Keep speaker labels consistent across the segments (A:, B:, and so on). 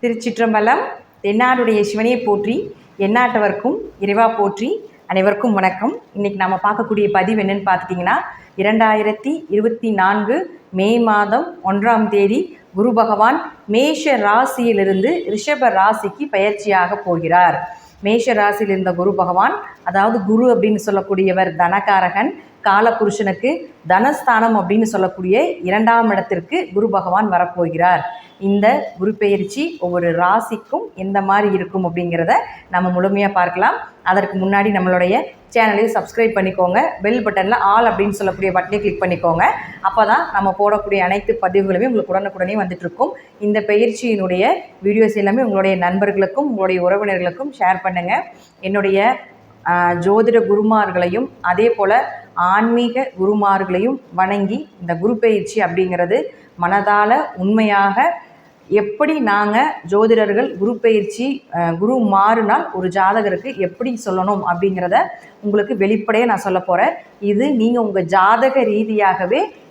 A: திருச்சிற்றம்பலம் தென்னாடுடைய சிவனையை போற்றி எந்நாட்டவர்க்கும் இறைவா போற்றி அனைவருக்கும் வணக்கம். இன்னைக்கு நம்ம பார்க்கக்கூடிய பதிவு என்னன்னு பார்த்துட்டிங்கன்னா இரண்டாயிரத்தி இருபத்தி நான்கு மே மாதம் ஒன்றாம் தேதி குரு பகவான் மேஷ ராசியிலிருந்து ரிஷப ராசிக்கு பயிற்சியாக போகிறார். மேஷ ராசியில் இருந்த குரு பகவான் அதாவது குரு அப்படின்னு சொல்லக்கூடியவர் தனகாரகன் காலபுருஷனுக்கு தனஸ்தானம் அப்படின்னு சொல்லக்கூடிய இரண்டாம் இடத்திற்கு குரு பகவான் வரப்போகிறார். இந்த குரு பெயர்ச்சி ஒவ்வொரு ராசிக்கும் எந்த மாதிரி இருக்கும் அப்படிங்கிறத நம்ம முழுமையாக பார்க்கலாம். அதற்கு முன்னாடி நம்மளுடைய சேனலையும் சப்ஸ்கிரைப் பண்ணிக்கோங்க. பெல் பட்டனில் ஆல் அப்படின்னு சொல்லக்கூடிய பட்டனை கிளிக் பண்ணிக்கோங்க. அப்போ தான் நம்ம போடக்கூடிய அனைத்து பதிவுகளுமே உங்களுக்கு உடனுக்குடனே வந்துட்டுருக்கும். இந்த பயிற்சியினுடைய வீடியோஸ் எல்லாமே உங்களுடைய நண்பர்களுக்கும் உங்களுடைய உறவினர்களுக்கும் ஷேர் பண்ணுங்கள் என்னுடைய ஜோதிட குருமார்களையும் அதே போல் ஆன்மீக குருமார்களையும் வணங்கி இந்த குரு பயிற்சி அப்படிங்கிறது மனதால் உண்மையாக எப்படி நாங்கள் ஜோதிடர்கள் குரு பயிற்சி குரு மாறுனால் ஒரு ஜாதகருக்கு எப்படி சொல்லணும் அப்படிங்கிறத உங்களுக்கு வெளிப்படையாக நான் சொல்ல போகிறேன் இது நீங்கள் உங்கள் ஜாதக ரீதியாகவே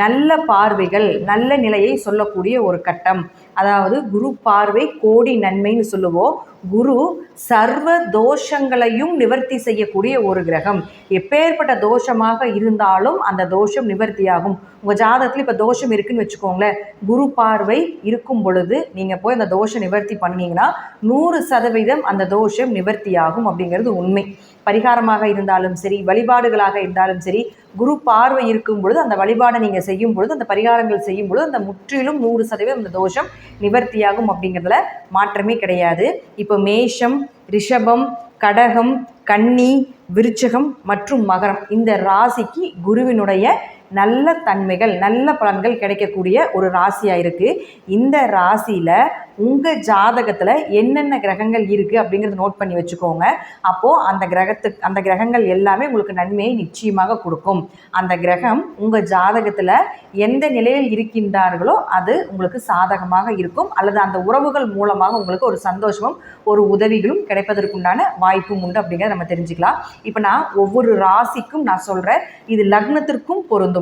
A: நல்ல பார்வைகள் நல்ல நிலையை சொல்லக்கூடிய ஒரு கட்டம். அதாவது குரு பார்வை கோடி நன்மைன்னு சொல்லுவோம். குரு சர்வ தோஷங்களையும் நிவர்த்தி செய்யக்கூடிய ஒரு கிரகம். எப்பேற்பட்ட தோஷமாக இருந்தாலும் அந்த தோஷம் நிவர்த்தியாகும். உங்கள் ஜாதகத்தில் இப்போ தோஷம் இருக்குன்னு வச்சுக்கோங்களேன். குரு பார்வை இருக்கும் பொழுது நீங்கள் போய் அந்த தோஷம் நிவர்த்தி பண்ணீங்கன்னா நூறு சதவீதம் அந்த தோஷம் நிவர்த்தியாகும் அப்படிங்கிறது உண்மை. பரிகாரமாக இருந்தாலும் சரி வழிபாடுகளாக இருந்தாலும் சரி குரு பார்வை இருக்கும் பொழுது அந்த வழிபாடை நீங்கள் செய்யும் பொழுது அந்த பரிகாரங்கள் செய்யும் பொழுது அந்த முற்றிலும் நூறு சதவீதம் அந்த தோஷம் நிவர்த்தியாகும் அப்படிங்கிறதுல மாற்றமே கிடையாது. இப்போ மேஷம் ரிஷபம் கடகம் கன்னி விருச்சகம் மற்றும் மகரம். இந்த ராசிக்கு குருவினுடைய நல்ல தன்மைகள் நல்ல பலன்கள் கிடைக்கக்கூடிய ஒரு ராசியாக இருக்குது இந்த ராசியில் உங்கள் ஜாதகத்தில் என்னென்ன கிரகங்கள் இருக்குது அப்படிங்கிறத நோட் பண்ணி வச்சுக்கோங்க. அப்போது அந்த கிரகத்துக்கு அந்த கிரகங்கள் எல்லாமே உங்களுக்கு நன்மையை நிச்சயமாக கொடுக்கும். அந்த கிரகம் உங்கள் ஜாதகத்தில் எந்த நிலையில் இருக்கின்றார்களோ அது உங்களுக்கு சாதகமாக இருக்கும். அல்லது அந்த உறவுகள் மூலமாக உங்களுக்கு ஒரு சந்தோஷமும் ஒரு உதவிகளும் கிடைப்பதற்குண்டான வாய்ப்பும் உண்டு அப்படிங்கிறத நம்ம தெரிஞ்சுக்கலாம். இப்போ நான் ஒவ்வொரு ராசிக்கும் நான் சொல்கிறேன் இது லக்னத்திற்கும் பொருந்தும்.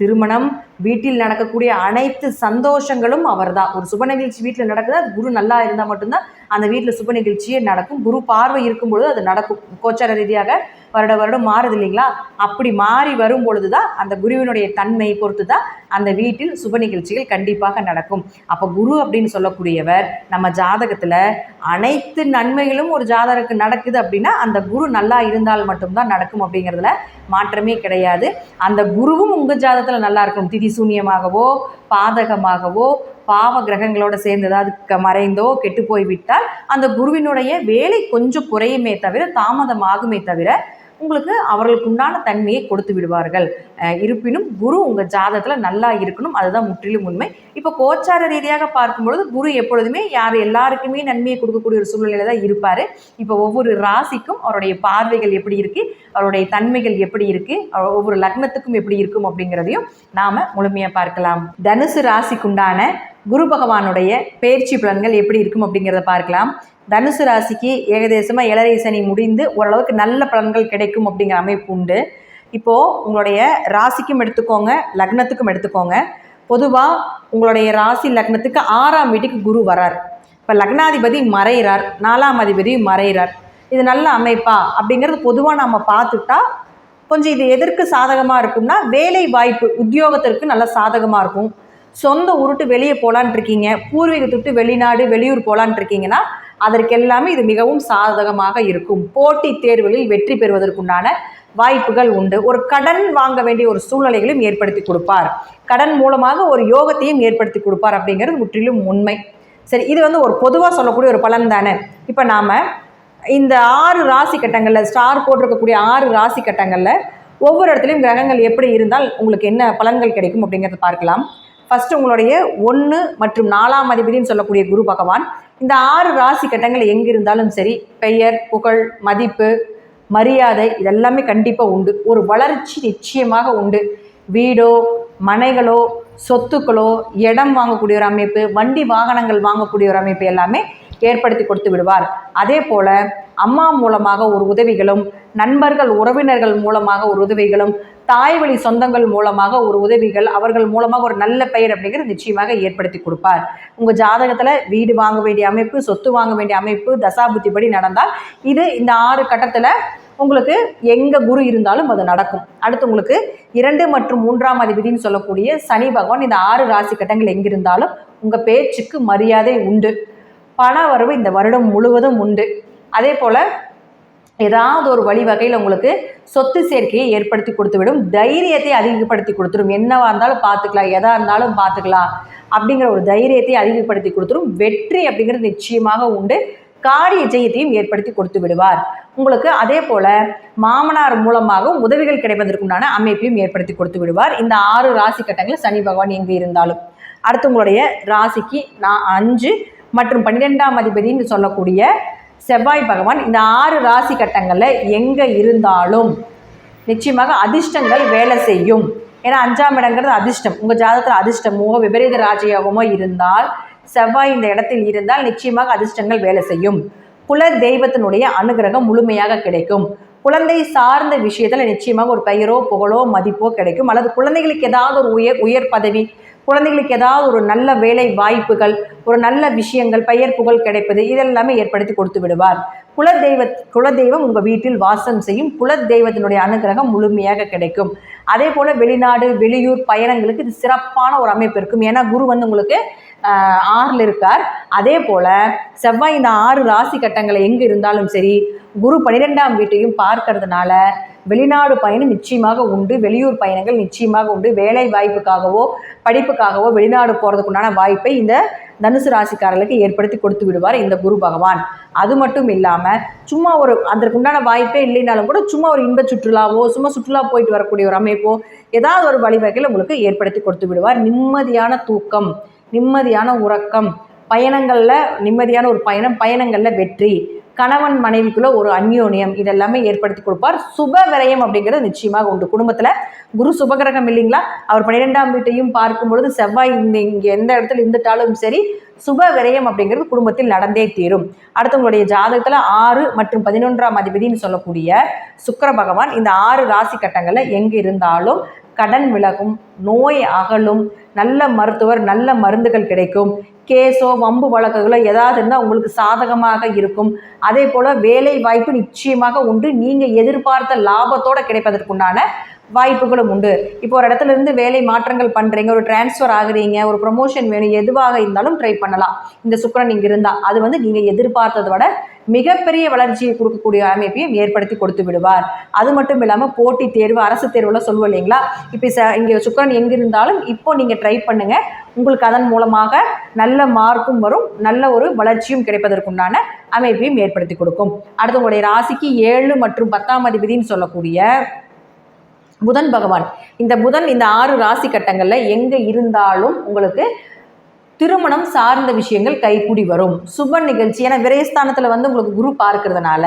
A: திருமணம் வீட்டில் நடக்கக்கூடிய அனைத்து சந்தோஷங்களும் அவர்தான். ஒரு சுப நிகழ்ச்சி வீட்டில் நடக்குது அது குரு நல்லா இருந்தால் மட்டும்தான் அந்த வீட்டில் சுப நிகழ்ச்சியே நடக்கும். குரு பார்வை இருக்கும் பொழுது அது நடக்கும். கோச்சார ரீதியாக வருட வருடம் மாறுது இல்லைங்களா? அப்படி மாறி வரும் பொழுது தான் அந்த குருவினுடைய தன்மை பொறுத்து தான் அந்த வீட்டில் சுப நிகழ்ச்சிகள் கண்டிப்பாக நடக்கும். அப்போ குரு அப்படின்னு சொல்லக்கூடியவர் நம்ம ஜாதகத்தில் அனைத்து நன்மைகளும் ஒரு ஜாதகருக்கு நடக்குது அப்படின்னா அந்த குரு நல்லா இருந்தால் மட்டும்தான் நடக்கும் அப்படிங்கிறதுல மாற்றமே கிடையாது. அந்த குருவும் உங்கள் ஜாதகத்தில் நல்லா இருக்கும் திதி சூன்யமாகவோ பாதகமாகவோ பாவ கிரகங்களோட சேர்ந்து ஏதாவது க மறைந்தோ கெட்டு போய்விட்டால் அந்த குருவினுடைய வேலை கொஞ்சம் குறையுமே தவிர தாமதமாகுமே தவிர உங்களுக்கு அவர்களுக்கு உண்டான தன்மையை கொடுத்து விடுவார்கள். இருப்பினும் குரு உங்கள் ஜாதகத்தில் நல்லா இருக்கணும். அதுதான் முற்றிலும் உண்மை. இப்போ கோச்சார ரீதியாக பார்க்கும்பொழுது குரு எப்பொழுதுமே யார் எல்லாருக்குமே நன்மையை கொடுக்கக்கூடிய ஒரு சூழ்நிலையில தான் இருப்பார். இப்போ ஒவ்வொரு ராசிக்கும் அவருடைய பார்வைகள் எப்படி இருக்குது அவருடைய தன்மைகள் எப்படி இருக்குது ஒவ்வொரு லக்னத்துக்கும் எப்படி இருக்கும் அப்படிங்கிறதையும் நாம் முழுமையாக பார்க்கலாம். தனுசு ராசிக்குண்டான குரு பகவானுடைய பயிற்சி பலன்கள் எப்படி இருக்கும் அப்படிங்கிறத பார்க்கலாம். தனுசு ராசிக்கு ஏகதேசமாக இளரை சனி முடிந்து ஓரளவுக்கு நல்ல பலன்கள் கிடைக்கும் அப்படிங்கிற அமைப்பு உண்டு. இப்போது உங்களுடைய ராசிக்கும் எடுத்துக்கோங்க லக்னத்துக்கும் எடுத்துக்கோங்க. பொதுவாக உங்களுடைய ராசி லக்னத்துக்கு ஆறாம் வீட்டுக்கு குரு வரார். இப்போ லக்னாதிபதி மறைகிறார் நாலாம் அதிபதி மறைகிறார் இது நல்ல அமைப்பா அப்படிங்கிறது பொதுவாக நம்ம பார்த்துட்டா கொஞ்சம் இது எதற்கு சாதகமாக இருக்கும்னா வேலை வாய்ப்பு உத்தியோகத்திற்கு நல்ல சாதகமாக இருக்கும். சொந்த உருட்டு வெளியே போகலான் இருக்கீங்க பூர்வீகத்தை விட்டு வெளிநாடு வெளியூர் போகலான் இருக்கீங்கன்னா அதற்கெல்லாமே இது மிகவும் சாதகமாக இருக்கும். போட்டித் தேர்வுகளில் வெற்றி பெறுவதற்குண்டான வாய்ப்புகள் உண்டு. ஒரு கடன் வாங்க வேண்டிய ஒரு சூழ்நிலைகளையும் ஏற்படுத்தி கொடுப்பார். கடன் மூலமாக ஒரு யோகத்தையும் ஏற்படுத்தி கொடுப்பார் அப்படிங்கிறது முற்றிலும் உண்மை. சரி இது வந்து ஒரு பொதுவாக சொல்லக்கூடிய ஒரு பலன் தானே. இப்போ நாம் இந்த ஆறு ராசி கட்டங்களில் ஸ்டார் போட்டிருக்கக்கூடிய ஆறு ராசி கட்டங்களில் ஒவ்வொரு இடத்துலையும் கிரகங்கள் எப்படி இருந்தால் உங்களுக்கு என்ன பலன்கள் கிடைக்கும் அப்படிங்கிறத பார்க்கலாம். ஃபஸ்ட்டு உங்களுடைய ஒன்று மற்றும் நாலாம் அதிபதினு சொல்லக்கூடிய குரு பகவான் இந்த ஆறு ராசி கட்டங்கள் எங்கே இருந்தாலும் சரி பெயர் புகழ் மதிப்பு மரியாதை இதெல்லாமே கண்டிப்பாக உண்டு. ஒரு வளர்ச்சி நிச்சயமாக உண்டு. வீடோ மனைகளோ சொத்துக்களோ இடம் வாங்கக்கூடிய ஒரு அமைப்பு வண்டி வாகனங்கள் வாங்கக்கூடிய ஒரு அமைப்பு எல்லாமே ஏற்படுத்தி கொடுத்து விடுவார். அதே போல் அம்மா மூலமாக ஒரு உதவிகளும் நண்பர்கள் உறவினர்கள் மூலமாக ஒரு உதவிகளும் தாய் வழி சொந்தங்கள் மூலமாக ஒரு உதவிகள் அவர்கள் மூலமாக ஒரு நல்ல பெயர் அப்படிங்கிறது நிச்சயமாக ஏற்படுத்தி கொடுப்பார். உங்கள் ஜாதகத்தில் வீடு வாங்க வேண்டிய அமைப்பு சொத்து வாங்க வேண்டிய அமைப்பு தசாபுத்திப்படி நடந்தால் இது இந்த ஆறு கட்டத்தில் உங்களுக்கு எங்கே குரு இருந்தாலும் அது நடக்கும். அடுத்து உங்களுக்கு இரண்டு மற்றும் மூன்றாம் அதிபதினு சொல்லக்கூடிய சனி பகவான் இந்த ஆறு ராசி கட்டங்கள் எங்கிருந்தாலும் உங்கள் பேச்சுக்கு மரியாதை உண்டு. பண வரவு இந்த வருடம் முழுவதும் உண்டு. அதே போல் ஏதாவது ஒரு வழிவகையில் உங்களுக்கு சொத்து சேர்க்கையை ஏற்படுத்தி கொடுத்துவிடும் தைரியத்தை அதிகப்படுத்தி கொடுத்துரும். என்னவா இருந்தாலும் பார்த்துக்கலாம் எதா இருந்தாலும் பார்த்துக்கலாம் அப்படிங்கிற ஒரு தைரியத்தை அதிகப்படுத்தி கொடுத்துரும். வெற்றி அப்படிங்கிறது நிச்சயமாக உண்டு. காரிய ஜெயத்தையும் ஏற்படுத்தி கொடுத்து விடுவார். உங்களுக்கு அதே போல் மாமனார் மூலமாக உதவிகள் கிடைப்பதற்குண்டான அமைப்பையும் ஏற்படுத்தி கொடுத்து விடுவார். இந்த ஆறு ராசி கட்டங்களில் சனி பகவான் எங்கே இருந்தாலும். அடுத்து உங்களுடைய ராசிக்கு நான் அஞ்சு மற்றும் பன்னிரெண்டாம் அதிபதினு சொல்லக்கூடிய செவ்வாய் பகவான் இந்த ஆறு ராசி கட்டங்களில் எங்கே இருந்தாலும் நிச்சயமாக அதிர்ஷ்டங்கள் வேலை செய்யும். ஏன்னா அஞ்சாம் இடங்கிறது அதிர்ஷ்டம். உங்கள் ஜாதகத்தில் அதிர்ஷ்டமோ விபரீத ராஜயோகமோ இருந்தால் செவ்வாய் இந்த இடத்தில் இருந்தால் நிச்சயமாக அதிர்ஷ்டங்கள் வேலை செய்யும். குல தெய்வத்தினுடைய அனுகிரகம் முழுமையாக கிடைக்கும். குழந்தை சார்ந்த விஷயத்தில் நிச்சயமாக ஒரு பெயரோ புகழோ மதிப்போ கிடைக்கும். அல்லது குழந்தைகளுக்கு ஏதாவது ஒரு உயர் உயர் பதவி குழந்தைகளுக்கு ஏதாவது ஒரு நல்ல வேலை வாய்ப்புகள் ஒரு நல்ல விஷயங்கள் பெயர் புகழ் கிடைப்பது இதெல்லாமே ஏற்படுத்தி கொடுத்து விடுவார். குலதெய்வ குலதெய்வம் உங்கள் வீட்டில் வாசம் செய்யும். குலதெய்வத்தினுடைய அனுகிரகம் முழுமையாக கிடைக்கும். அதே போல் வெளிநாடு வெளியூர் பயணங்களுக்கு இது சிறப்பான ஒரு அமைப்பு இருக்கும். ஏன்னா குரு வந்து உங்களுக்கு ஆறில் இருக்கார். அதே போல் செவ்வாய் இந்த ஆறு ராசி கட்டங்களை எங்கே இருந்தாலும் சரி குரு பன்னிரெண்டாம் வீட்டையும் பார்க்கறதுனால வெளிநாடு பயணம் நிச்சயமாக உண்டு வெளியூர் பயணங்கள் நிச்சயமாக உண்டு வேலை வாய்ப்புக்காகவோ படிப்புக்காகவோ வெளிநாடு போகிறதுக்குண்டான வாய்ப்பை இந்த தனுசு ராசிக்காரர்களுக்கு ஏற்படுத்தி கொடுத்து விடுவார் இந்த குரு பகவான். அது மட்டும் இல்லாமல் சும்மா ஒரு அதற்குண்டான வாய்ப்பே இல்லைனாலும் கூட சும்மா ஒரு இன்ப சுற்றுலாவோ சும்மா சுற்றுலா போயிட்டு வரக்கூடிய ஒரு அமைப்போ ஏதாவது ஒரு வழிவகையில் உங்களுக்கு ஏற்படுத்தி கொடுத்து விடுவார். நிம்மதியான தூக்கம் நிம்மதியான உறக்கம் பயணங்களில் நிம்மதியான ஒரு பயணம் பயணங்களில் வெற்றி. கணவன் மனைவிக்குள்ள ஒரு அந்யோன்யம் இதெல்லாமே ஏற்படுத்தி கொடுப்பார். சுப விரயம் அப்படிங்கிறது நிச்சயமாக உண்டு. குடும்பத்தில் குரு சுபகிரகம் இல்லைங்களா? அவர் பன்னிரெண்டாம் வீட்டையும் பார்க்கும் பொழுது செவ்வாய் இந்த இங்கே எந்த இடத்துல இருந்துட்டாலும் சரி சுப விரயம் அப்படிங்கிறது குடும்பத்தில் நடந்தே தீரும். அடுத்து உங்களுடைய ஜாதகத்தில் ஆறு மற்றும் பதினொன்றாம் அதிபதினு சொல்லக்கூடிய சுக்கர பகவான் இந்த ஆறு ராசி கட்டங்களில் எங்கே இருந்தாலும் கடன் விலகும் நோய் அகலும் நல்ல மருத்துவர் நல்ல மருந்துகள் கிடைக்கும். கேஸோ வம்பு வழக்குகளோ ஏதாவது இருந்தால் உங்களுக்கு சாதகமாக இருக்கும். அதே போல் வேலை வாய்ப்பு நிச்சயமாக உண்டு. நீங்கள் எதிர்பார்த்த லாபத்தோடு கிடைப்பதற்குண்டான வாய்ப்புகளும் உண்டு. இப்போ ஒரு இடத்துல இருந்து வேலை மாற்றங்கள் பண்ணுறீங்க ஒரு டிரான்ஸ்ஃபர் ஆகுறீங்க ஒரு ப்ரொமோஷன் வேணும் எதுவாக இருந்தாலும் ட்ரை பண்ணலாம். இந்த சுக்கரன் இங்கே இருந்தால் அது வந்து நீங்கள் எதிர்பார்த்ததை விட மிகப்பெரிய வளர்ச்சியை கொடுக்கக்கூடிய அமைப்பையும் ஏற்படுத்தி கொடுத்து விடுவார். அது மட்டும் இல்லாமல் போட்டி தேர்வு அரசு தேர்வுலாம் சொல்லுவோம் இல்லைங்களா? இப்போ ச இங்கே சுக்கரன் எங்கே இருந்தாலும் இப்போ நீங்கள் ட்ரை பண்ணுங்கள் உங்களுக்கு அதன் மூலமாக நல்ல மார்க்கும் வரும் நல்ல ஒரு வளர்ச்சியும் கிடைப்பதற்குண்டான அமைப்பையும் ஏற்படுத்தி கொடுக்கும். அடுத்து உங்களுடைய ராசிக்கு ஏழு மற்றும் பத்தாம் அதிபதினு சொல்லக்கூடிய புதன் பகவான். இந்த புதன் இந்த ஆறு ராசி கட்டங்களில் எங்கே இருந்தாலும் உங்களுக்கு திருமணம் சார்ந்த விஷயங்கள் கைகூடி வரும். சுப நிகழ்ச்சி ஏன்னா விரயஸ்தானத்தில் வந்து உங்களுக்கு குரு பார்க்கறதுனால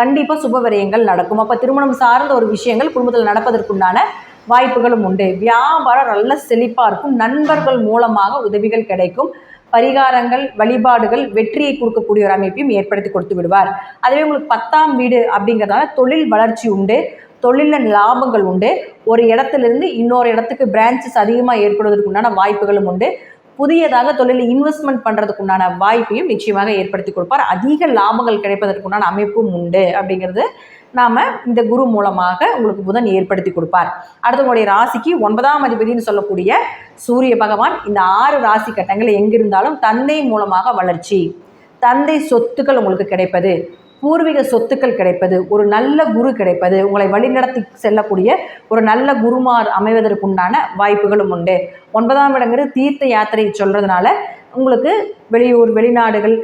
A: கண்டிப்பாக சுப விரயங்கள் நடக்கும். அப்போ திருமணம் சார்ந்த ஒரு விஷயங்கள் குடும்பத்தில் நடப்பதற்குண்டான வாய்ப்புகளும் உண்டு. வியாபாரம் நல்ல செழிப்பாக இருக்கும். நண்பர்கள் மூலமாக உதவிகள் கிடைக்கும். பரிகாரங்கள் வழிபாடுகள் வெற்றியை கொடுக்கக்கூடிய ஒரு அமைப்பையும் ஏற்படுத்தி கொடுத்து விடுவார். அதுவே உங்களுக்கு பத்தாம் வீடு அப்படிங்கிறதுனால தொழில் வளர்ச்சி உண்டு. தொழிலில் லாபங்கள் உண்டு. ஒரு இடத்துலேருந்து இன்னொரு இடத்துக்கு பிரான்ச்சஸ் அதிகமாக ஏற்படுவதற்கு உண்டான வாய்ப்புகளும் உண்டு. புதியதாக தொழிலில் இன்வெஸ்ட்மெண்ட் பண்ணுறதுக்கு உண்டான வாய்ப்பையும் நிச்சயமாக ஏற்படுத்தி கொடுப்பார். அதிக லாபங்கள் கிடைப்பதற்கு உண்டான அமைப்பும் உண்டு அப்படிங்கிறது நாம் இந்த குரு மூலமாக உங்களுக்கு புதன் ஏற்படுத்தி கொடுப்பார். அடுத்து உங்களுடைய ராசிக்கு ஒன்பதாம் அதிபதினு சொல்லக்கூடிய சூரிய பகவான் இந்த ஆறு ராசி கட்டங்கள் எங்கிருந்தாலும் தந்தை மூலமாக வளர்ச்சி. தந்தை சொத்துக்கள் உங்களுக்கு கிடைப்பது. பூர்வீக சொத்துக்கள் கிடைப்பது ஒரு நல்ல குரு கிடைப்பது உங்களை வழிநடத்தி செல்லக்கூடிய ஒரு நல்ல குருமார் அமைவதற்குண்டான வாய்ப்புகளும் உண்டு. ஒன்பதாம் இடங்கிறது தீர்த்த யாத்திரை சொல்கிறதுனால உங்களுக்கு வெளியூர் வெளிநாடுகள்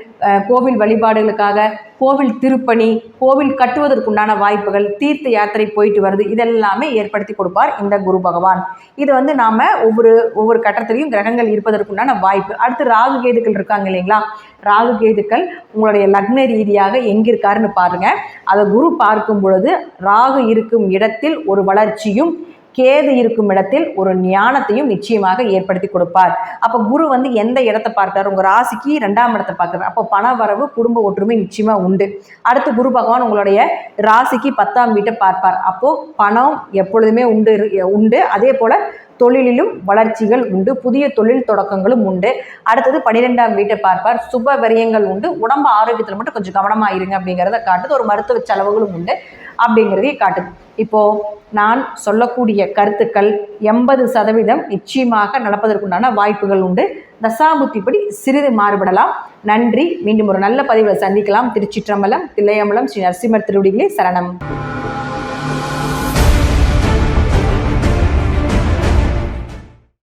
A: கோவில் வழிபாடுகளுக்காக கோவில் திருப்பணி கோவில் கட்டுவதற்குண்டான வாய்ப்புகள் தீர்த்த யாத்திரை போயிட்டு வருது இதெல்லாமே ஏற்படுத்தி கொடுப்பார் இந்த குரு பகவான். இது வந்து நாம் ஒவ்வொரு ஒவ்வொரு கட்டத்திலையும் கிரகங்கள் இருப்பதற்குண்டான வாய்ப்பு. அடுத்து ராகு கேதுக்கள் இருக்காங்க இல்லைங்களா? ராகு கேதுக்கள் உங்களுடைய லக்ன ரீதியாக எங்கே இருக்காருன்னு பாருங்கள் அதை குரு பார்க்கும் பொழுது ராகு இருக்கும் இடத்தில் ஒரு வளர்ச்சியும் கேது இருக்கும் இடத்தில் ஒரு ஞானத்தையும் நிச்சயமாக ஏற்படுத்தி கொடுப்பார். அப்போ குரு வந்து எந்த இடத்தை பார்த்தார் உங்கள் ராசிக்கு ரெண்டாம் இடத்தை பார்க்குறார். அப்போ பண வரவு குடும்ப ஒற்றுமை நிச்சயமாக உண்டு. அடுத்து குரு பகவான் உங்களுடைய ராசிக்கு பத்தாம் வீட்டை பார்ப்பார். அப்போது பணம் எப்பொழுதுமே உண்டு உண்டு. அதே போல் தொழிலிலும் வளர்ச்சிகள் உண்டு. புதிய தொழில் தொடக்கங்களும் உண்டு. அடுத்தது பன்னிரெண்டாம் வீட்டை பார்ப்பார். சுப விரயங்கள் உண்டு. உடம்பு ஆரோக்கியத்தில் மட்டும் கொஞ்சம் கவனமாக இருங்க அப்படிங்கிறத காட்டுது. ஒரு மருத்துவ செலவுகளும் உண்டு. அப்படிங்கிறதையும் காட்டுது. இப்போது நான் சொல்லக்கூடிய கருத்துக்கள் எண்பது சதவீதம் நிச்சயமாக நடப்பதற்குண்டான வாய்ப்புகள் உண்டு. தசாபுத்திப்படி சிறிது மாறுபடலாம். நன்றி. மீண்டும் ஒரு நல்ல பதிவில் சந்திக்கலாம். திருச்சிற்றம்பலம் தில்லையம்பலம் ஸ்ரீ நரசிம்மர் திருவடிகளே சரணம்.